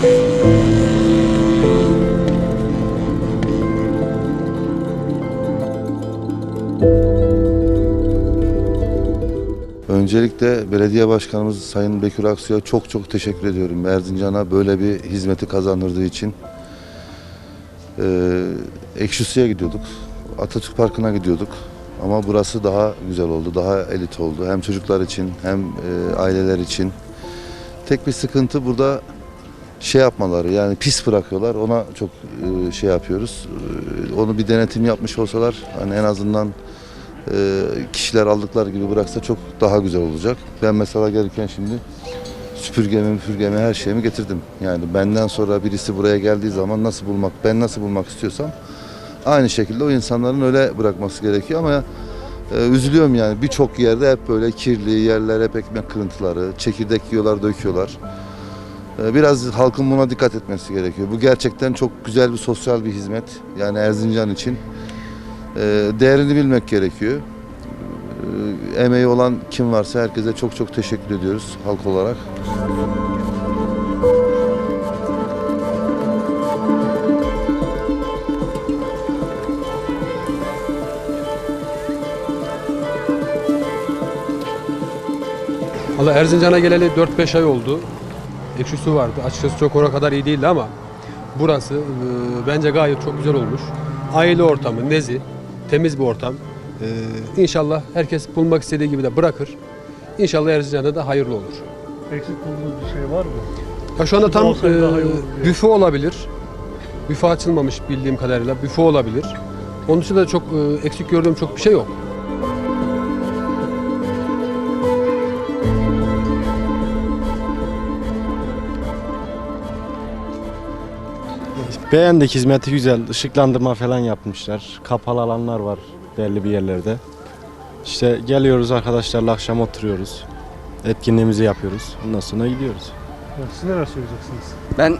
Öncelikle belediye başkanımız Sayın Bekir Aksu'ya çok çok teşekkür ediyorum. Erzincan'a böyle bir hizmeti kazandırdığı için. Ee, Ekşisu'ya gidiyorduk, Atatürk Parkı'na gidiyorduk. Ama burası daha güzel oldu, daha elit oldu. Hem çocuklar için hem e, aileler için. Tek bir sıkıntı burada şey yapmaları yani pis bırakıyorlar. Ona çok e, şey yapıyoruz. E, Onu bir denetim yapmış olsalar hani en azından e, kişiler aldıkları gibi bıraksa çok daha güzel olacak. Ben mesela gelirken şimdi süpürgemi, müpürgemi her şeyimi getirdim. Yani benden sonra birisi buraya geldiği zaman nasıl bulmak, ben nasıl bulmak istiyorsam aynı şekilde o insanların öyle bırakması gerekiyor ama üzülüyorum yani birçok yerde hep böyle kirli yerler, hep ekmek kırıntıları, çekirdek yiyorlar, döküyorlar. E, Biraz halkın buna dikkat etmesi gerekiyor. Bu gerçekten çok güzel bir sosyal bir hizmet. Yani Erzincan için e, değerini bilmek gerekiyor. E, Emeği olan kim varsa herkese çok çok teşekkür ediyoruz halk olarak. Valla Erzincan'a geleli 4-5 ay oldu. Ekşi su vardı. Açıkçası çok oraya kadar iyi değildi ama burası e, bence gayet çok güzel olmuş. Aile ortamı, nezi, temiz bir ortam. E, inşallah herkes bulmak istediği gibi de bırakır. İnşallah Erzincan'da da hayırlı olur. Eksik bulduğunuz bir şey var mı? Ya şu anda tam e, büfe olabilir. Büfe açılmamış bildiğim kadarıyla. Büfe olabilir. Onun dışında çok e, eksik gördüğüm çok bir şey yok. Beğendik hizmeti güzel. Işıklandırma falan yapmışlar. Kapalı alanlar var belli bir yerlerde. İşte geliyoruz arkadaşlarla akşam oturuyoruz. Etkinliğimizi yapıyoruz. Ondan sonra gidiyoruz. Ya Siz neler söyleyeceksiniz? Ben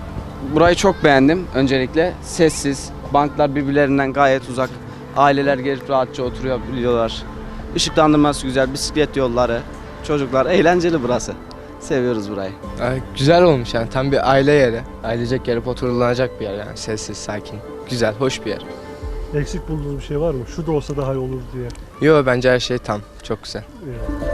burayı çok beğendim öncelikle. Sessiz, banklar birbirlerinden gayet uzak. Aileler gelip rahatça oturabiliyorlar. Işıklandırması güzel, bisiklet yolları, çocuklar eğlenceli burası. Seviyoruz burayı. Ay, güzel olmuş yani tam bir aile yeri. Ailecek gelip oturulacak bir yer yani sessiz, sakin. Güzel, hoş bir yer. Eksik bulduğunuz bir şey var mı? Şu da olsa daha iyi olur diye. Yo bence her şey tam. Çok güzel. Ya.